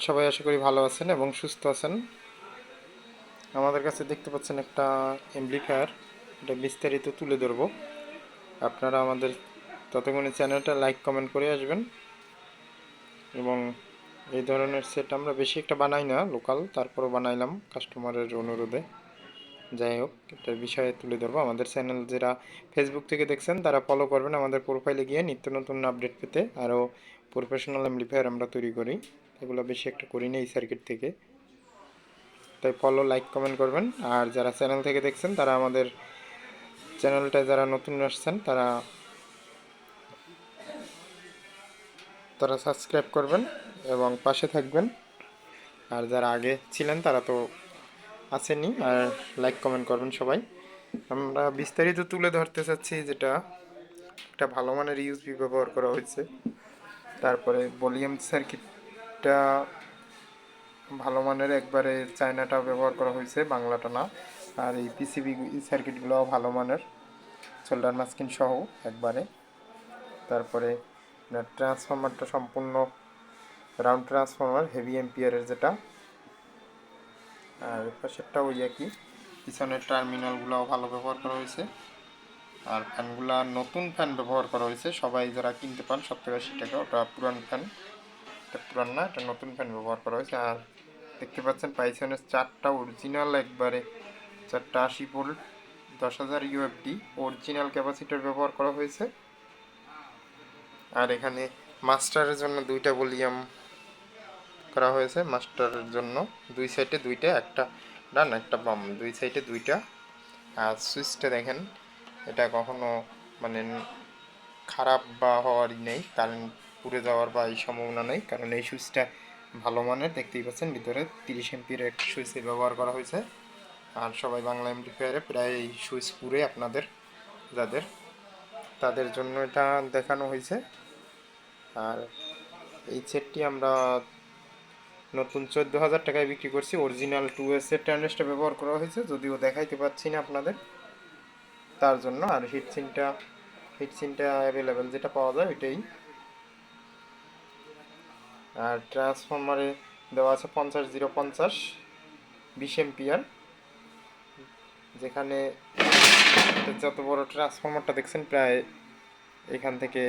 সবাই আশা করি ভালো আছেন এবং সুস্থ আছেন। আমাদের কাছে দেখতে পাচ্ছেন একটা এমপ্লিফায়ার এটা বিস্তারিত তুলে ধরবো। আপনারা আমাদের ততক্ষণে চ্যানেলটা লাইক, কমেন্ট করে আসবেন। এবং এই ধরনের সেট আমরা বেশি একটা বানাই না, লোকাল, তারপরও বানাইলাম কাস্টমারের অনুরোধে। যাই হোক এটার বিষয়ে তুলে ধরবো। আমাদের চ্যানেল যারা ফেসবুক থেকে দেখছেন, তারা ফলো করবেন আমাদের প্রোফাইলে গিয়ে নিত্য নতুন আপডেট পেতে। আরও প্রফেশনাল এমপ্লিফায়ার আমরা তৈরি করি। এগুলো বেশি একটা করি না এই সার্কিট থেকে। তাই ফলো লাইক কমেন্ট করবেন। আর যারা চ্যানেল থেকে দেখছেন, তারা আমাদের চ্যানেলটায় যারা নতুন আসছেন, তারা তারা সাবস্ক্রাইব করবেন এবং পাশে থাকবেন। আর যারা আগে ছিলেন, তারা তো আসেনি, আর লাইক কমেন্ট করবেন সবাই। আমরা বিস্তারিত তুলে ধরতে চাচ্ছি যেটা একটা ভালো মানের ইউএসবি ব্যবহার করা হয়েছে। তারপরে ভলিউম সার্কিটটা ভালো মানের একবারে চায়নাটা ব্যবহার করা হয়েছে, বাংলাটা না। আর এই পিসিবি সার্কিটগুলোও ভালো মানের শোল্ডার মাস্কিন সহ একবারে। তারপরে ট্রান্সফরমারটা সম্পূর্ণ রাউন্ড ট্রান্সফরমার হেভি এম্পিয়ারের যেটা। আর পাশেরটা ওই একই, পিছনের টার্মিনালগুলোও ভালো ব্যবহার করা হয়েছে। আর ফ্যানগুলা নতুন ফ্যান ব্যবহার করা হয়েছে। সবাই যারা কিনতে পান সত্তর আশি টাকা, ওটা পুরান ফ্যান। পুরান না, এটা নতুন ফ্যান ব্যবহার করা হয়েছে। আর দেখতে পাচ্ছেন পাইসনের চারটা অরিজিনাল একবারে, চারটা আশি ভোল্ট, দশ হাজার ইউএফডি অরিজিনাল ক্যাপাসিটার ব্যবহার করা হয়েছে। আর এখানে মাস্টারের জন্য দুইটা ভলিউম করা হয়েছে। মাস্টারের জন্য দুই সাইডে দুইটা, একটা ডান, একটা বাম। দুই সাইডে দুইটা। আর সুইচটা দেখেন এটা কখনো মানে খারাপ বা হওয়ারই নেই কারেন্ট পুড়ে যাওয়ার বা এই সম্ভাবনা নেই, কারণ এই সুইচটা ভালো মানের, দেখতেই পাচ্ছেন ভিতরে তিরিশ এমপির একটা সুইচের ব্যবহার করা হয়েছে। আর সবাই বাংলা এমপ্লিফায়ারে প্রায় এই সুইচ পুরে আপনাদের, যাদের, তাদের জন্য এটা দেখানো হয়েছে। আর এই সেটটি আমরা নতুন চোদ্দ হাজার টাকায় বিক্রি করছি। অরিজিনাল টু এস এর ট্যান্ডেসটা ব্যবহার করা হয়েছে, যদিও দেখাইতে পাচ্ছি না আপনাদের। তার জন্য আর হিটসিনটা হিটসিনটা অ্যাভেলেবেল যেটা পাওয়া যায় ওইটাই। আর ট্রান্সফর্মারে দেওয়া আছে পঞ্চাশ জিরো পঞ্চাশ, বিশ এম্পিয়ার যেখানে যত বড় ট্রান্সফর্মারটা দেখছেন প্রায় এখান থেকে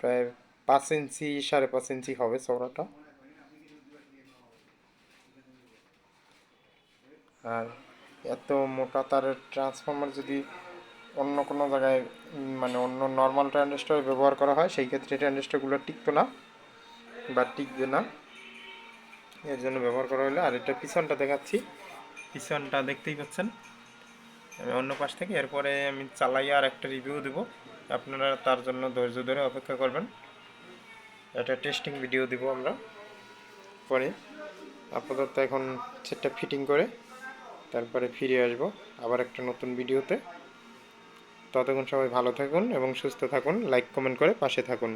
প্রায় পাঁচ ইঞ্চি, সাড়ে পাঁচ ইঞ্চি হবে চওড়াটা। আর এত মোটা তারের ট্রান্সফর্মার যদি অন্য কোনো জায়গায় মানে অন্য নর্মাল ট্রানজিস্টার ব্যবহার করা হয়, সেই ক্ষেত্রে ট্রানজিস্টারগুলো টিকতো না বা টিকবে না। এর জন্য ব্যবহার করা হলো আর এটা পিছনটা দেখাচ্ছি। পিছনটা দেখতেই পাচ্ছেন। আমি অন্য পাশ থেকে, এরপরে আমি চালাই আর একটা রিভিউ দেবো। আপনারা তার জন্য ধৈর্য ধরে অপেক্ষা করবেন। একটা টেস্টিং ভিডিও দিব আমরা। পরে আপাতত এখন সেটটা ফিটিং করে তারপরে ফিরে আসব আবার একটা নতুন ভিডিওতে। ততক্ষণ সবাই ভালো থাকুন এবং সুস্থ থাকুন লাইক কমেন্ট করে পাশে থাকুন।